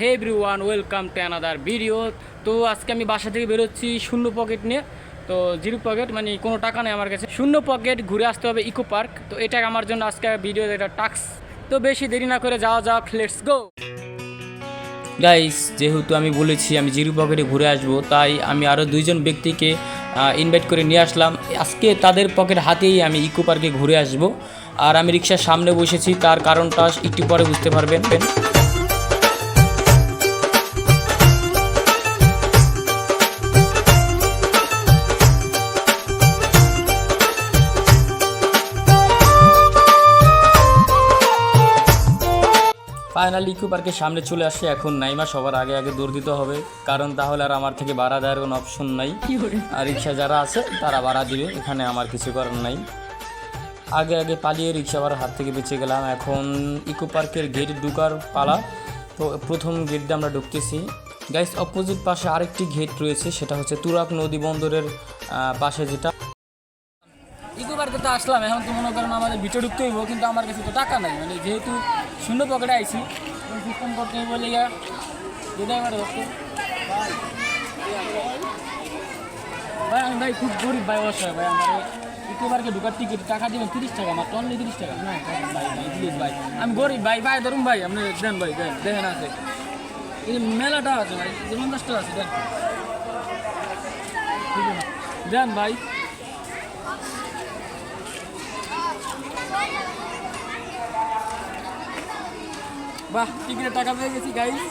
Hey everyone welcome to another video তো আজকে আমি বাসা থেকে বেরোচ্ছি শূন্য পকেট নিয়ে। তো জিরো পকেট মানে কোনো টাকা নেই আমার কাছে। শূন্য পকেট ঘুরে আসতে হবে ইকো পার্ক তো এটা আমার জন্য আজকে ভিডিও এটা টাক্স তো বেশি দেরি না করে যাওয়া যাক লেটস গো গাইস যেহেতু আমি বলেছি আমি জিরো পকেটে ঘুরে আসব, তাই আমি আরও দুইজন ব্যক্তিকে ইনভাইট করে নিয়ে আসলাম। আজকে তাদের পকেট হাতেই আমি ইকো পার্কে ঘুরে আসব। আর আমি রিক্সার সামনে বসেছি, তার কারণটা একটু পরে বুঝতে পারবেন। ফাইনালি ইকো পার্কের সামনে চলে আসে এখন নাইমা সবার আগে আগে দৌড় দিতে হবে। কারণ তাহলে আর আমার থেকে ভাড়া দেওয়ার কোনো অপশন নাই। আর রিক্সা যারা আছে তারা ভাড়া দিবে। এখানে আমার কিছু করার নাই। আগে আগে পালিয়ে রিক্সা ভাড়ার হাত থেকে বেঁচে গেলাম। এখন ইকো পার্কের গেট ঢুকার পালা। তো প্রথম গেট দিয়ে আমরা ঢুকতেছি। গাইস অপোজিট পাশে আরেকটি গেট রয়েছে সেটা হচ্ছে তুরাক নদী বন্দরের পাশে যেটা। ইকো পার্কে তো আসলাম, এখন তো মনে করেন আমাদের ভিতরে ঢুকতে হইব, কিন্তু আমার কাছে তো টাকা নাই। মানে যেহেতু শূন্য পকেটে আইছি সিস্টেম করতে হইব ধরতে ভাই, আমি ভাই খুব গরিব ভাই অবশ্যই ভাই, আমার ইকো পার্কে ঢুকার টিকিট টাকা দিবেন তিরিশ টাকা, আমার অনলি তিরিশ টাকা। না, ভাই ভাই প্লিজ ভাই আমি গরিব ভাই ভাই, ধরুন ভাই, আপনি দেন ভাই, দেন দেখেন আছে। এই মেলাটা আছে ভাই পঞ্চাশটা আছে, দেন। দেন ভাই। বাহ টিকিটের টাকা পেয়ে গেছি গাইস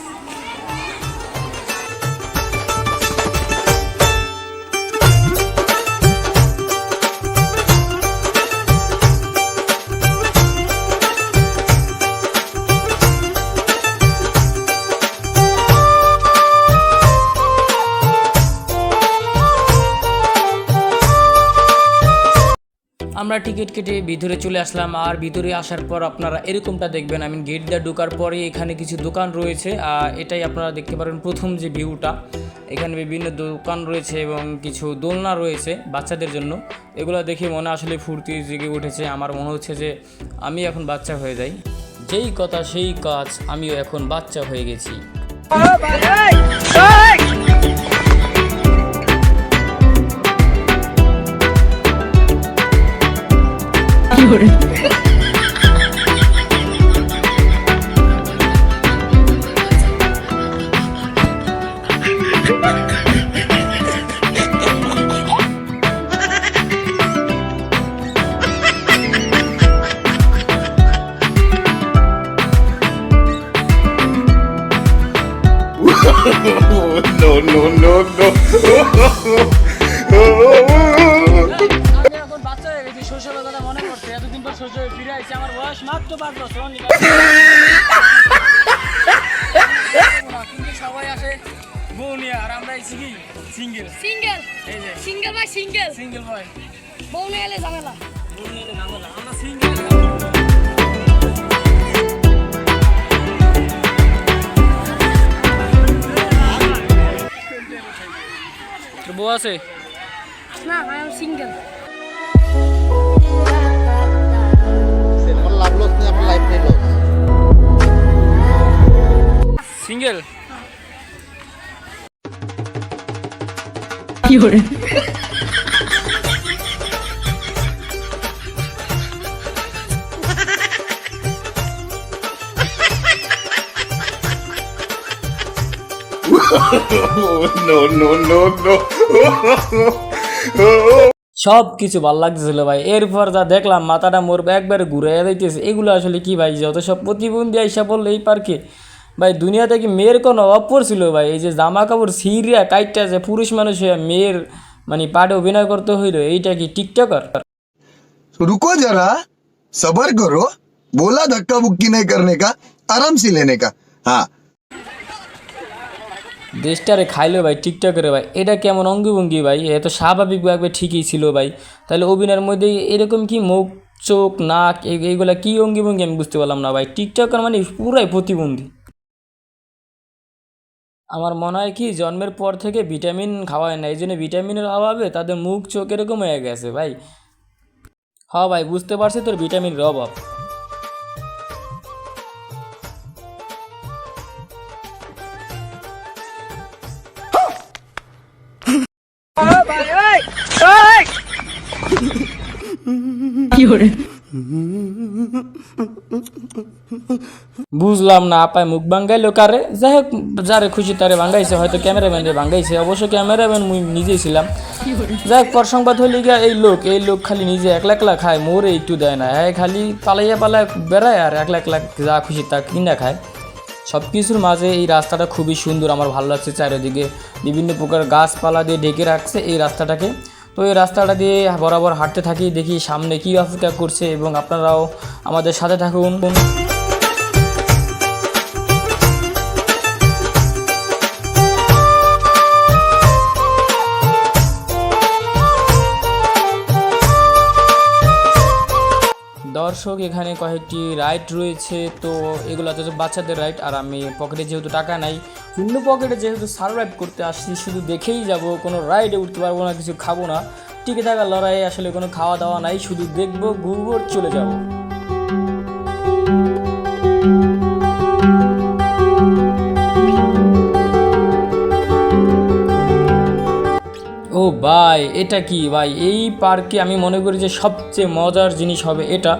আমরা টিকিট কেটে ভিতরে চলে আসলাম আর ভিতরে আসার পর আপনারা এরকমটা দেখবেন আমি গেট দিয়ে ঢোকার পরে এখানে কিছু দোকান রয়েছে আর এটাই আপনারা দেখতে পারেন প্রথম যে ভিউটা এখানে বিভিন্ন দোকান রয়েছে এবং কিছু দোলনা রয়েছে বাচ্চাদের জন্য এগুলো দেখে মনে আসলে ফুর্তি জেগে উঠেছে আমার মনে হচ্ছে যে আমি এখন বাচ্চা হয়ে যাই যেই কথা সেই কাজ আমিও এখন বাচ্চা হয়ে গেছি no, no, no, no. ফিরে আসছি আমার বয়স মাত্র পাঁচ বছর। কিন্তু সবাই আসে বউ নিয়ে আর আমরা আইছি কি? সিঙ্গেল। সিঙ্গেল। এই যে। সিঙ্গেল ভাই সিঙ্গেল। সিঙ্গেল বয় বউ নিয়ে এলে ঝামেলা। বউ নিয়ে এলে ঝামেলা। আমরা সিঙ্গেল। বউ আছে? না I am single. Apa life nih loss? Single no, no, no, no. সব কিছু ভালো লাগতেছিল ভাই। এরপর যা দেখলাম, মাথাটা মোর একবার ঘুরাইয়া যাইতেছে এগুলো আসলে কি ভাই, যত সব প্রতিবন্ধী আইসা বলল এই পার্কে, ভাই, দুনিয়াতে কি মেয়ের কোনো অপর ছিল ভাই? এই যে জামা কাপড় সিরিয়া কাইটটা যে পুরুষ মানুষ হয়ে মেয়ের মানে পাটে অভিনয় করতে হইল, এইটা কি টিকটকার? রুকো যারা, সবার করো, বোলা ধাক্কা বুক্কি নেই কারণে কা, আরামসে লেনে কা। হ্যাঁ দেশটারে খাইলো ভাই, টিকটকের ভাই। এটা কেমন অঙ্গভঙ্গি ভাই? এত স্বাভাবিকভাবে ঠিকই ছিল ভাই। তাহলে অভিনয়ের মধ্যে এরকম কি মুখ, চোখ, নাক, এই- এইগুলা কি অঙ্গভঙ্গি আমি বুঝতে পারলাম না ভাই। টিকটকার মানে পুরাই প্রতিবন্ধী। আমার মনে হয় কি, জন্মের পর থেকে ভিটামিন খাওয়ায় না। এই জন্য ভিটামিনের অভাবে তাদের মুখ, চোখ এরকম হয়ে গেছে ভাই। হ্যাঁ ভাই, বুঝতে পারছি তোর ভিটামিনের অভাব। বুঝলাম না আপায় মুখ ভাঙ্গাইলো কারে? যাই হোক যারে খুশি তারে ভাঙ্গাইছে হয়তো ক্যামেরাম্যান ক্যামেরাম্যানে ভাঙ্গাইছে। অবশ্য ক্যামেরাম্যান মুই নিজেই ছিলাম। যাই হোক পর সংবাদ হইলে গিয়া এই লোক এই লোক খালি নিজে একলা একলা খায় মোরে একটু দেয় না। হ্যাঁ খালি পালাইয়া পালায় বেড়ায় আর একলা একলা যা খুশি তা কিনা খায়। সব কিছুর মাঝে এই রাস্তাটা খুবই সুন্দর আমার ভালো লাগছে চারিদিকে। বিভিন্ন প্রকার গাছপালা দিয়ে ঢেকে রাখছে এই রাস্তাটাকে। তো এই রাস্তাটা দিয়ে বরাবর হাঁটতে থাকি, দেখি সামনে কী অপেক্ষা করছে এবং আপনারাও আমাদের সাথে থাকুন। দর্শক, এখানে কয়েকটি রাইড রয়েছে। তো এগুলো হচ্ছে বাচ্চাদের রাইড আর আমি পকেটে যেহেতু টাকা নাই শূন্য পকেটে যেহেতু সার্ভাইভ করতে আসছি, শুধু দেখেই যাব। কোনো রাইডে উঠতে পারব না, কিছু খাব না। টিকে থাকার লড়াইয়ে আসলে কোনো খাওয়া দাওয়া নাই, শুধু দেখব, ঘুরবো চলে যাব। ও ভাই, এটা কি? ভাই, এই পার্কে আমি মনে করি যে সবচেয়ে মজার জিনিস হবে এটা।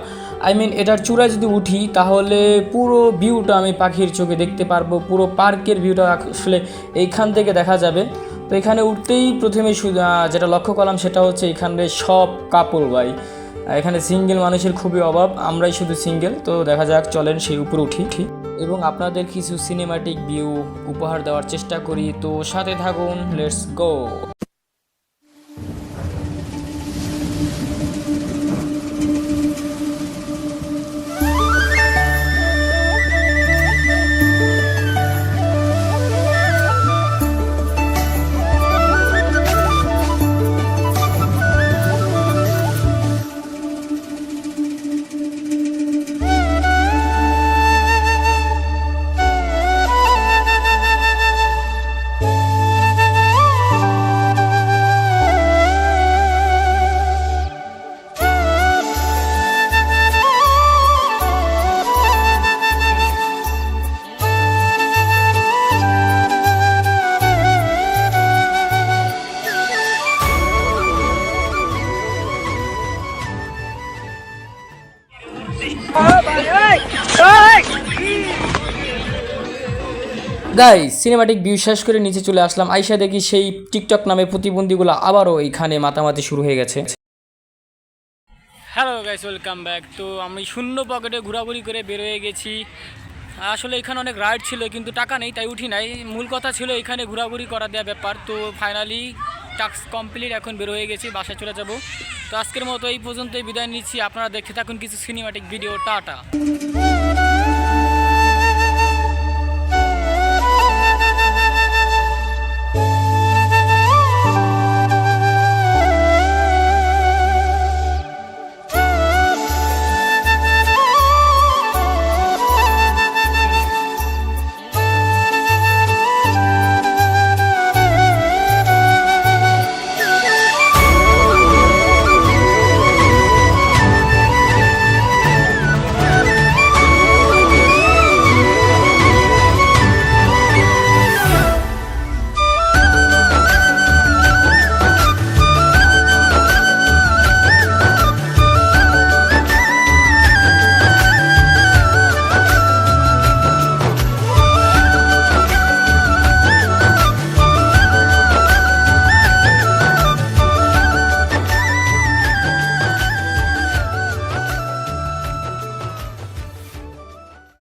আই মিন এটার চূড়ায় যদি উঠি, তাহলে পুরো ভিউটা আমি পাখির চোখে দেখতে পারব, পুরো পার্কের ভিউটা আসলে এইখান থেকে দেখা যাবে। তো এখানে উঠতেই প্রথমে যেটা লক্ষ্য করলাম সেটা হচ্ছে এখানে সব কাপড় ভাই এখানে সিঙ্গেল মানুষের খুবই অভাব, আমরাই শুধু সিঙ্গেল তো দেখা যাক, চলেন সেই উপরে উঠি। ঠিক এবং আপনাদের কিছু সিনেমাটিক ভিউ উপহার দেওয়ার চেষ্টা করি। তো সাথে থাকুন let's go guy cinematic view শেষ করে নিচে চলে আসলাম। আইসা দেখি সেই টিকটক নামে প্রতিবন্ধীগুলো আবারও এইখানে মাতামাতি শুরু হয়ে গেছে। হ্যালো গাইস ওয়েলকাম ব্যাক তো আমি শূন্য পকেটে ঘোরাঘুরি করে বের হয়ে গেছি। আসলে এখানে অনেক রাইড ছিল, কিন্তু টাকা নেই, তাই উঠি নাই। মূল কথা ছিল এখানে ঘোরাঘুরি করা দেওয়া ব্যাপার। তো ফাইনালি টাস্ক কমপ্লিট এখন বের হয়ে গেছি, বাসায় চলে যাব। তো আজকের মতো এই পর্যন্তই বিদায় নিচ্ছি। আপনারা দেখতে থাকুন কিছু সিনেমাটিক ভিডিও টাটা।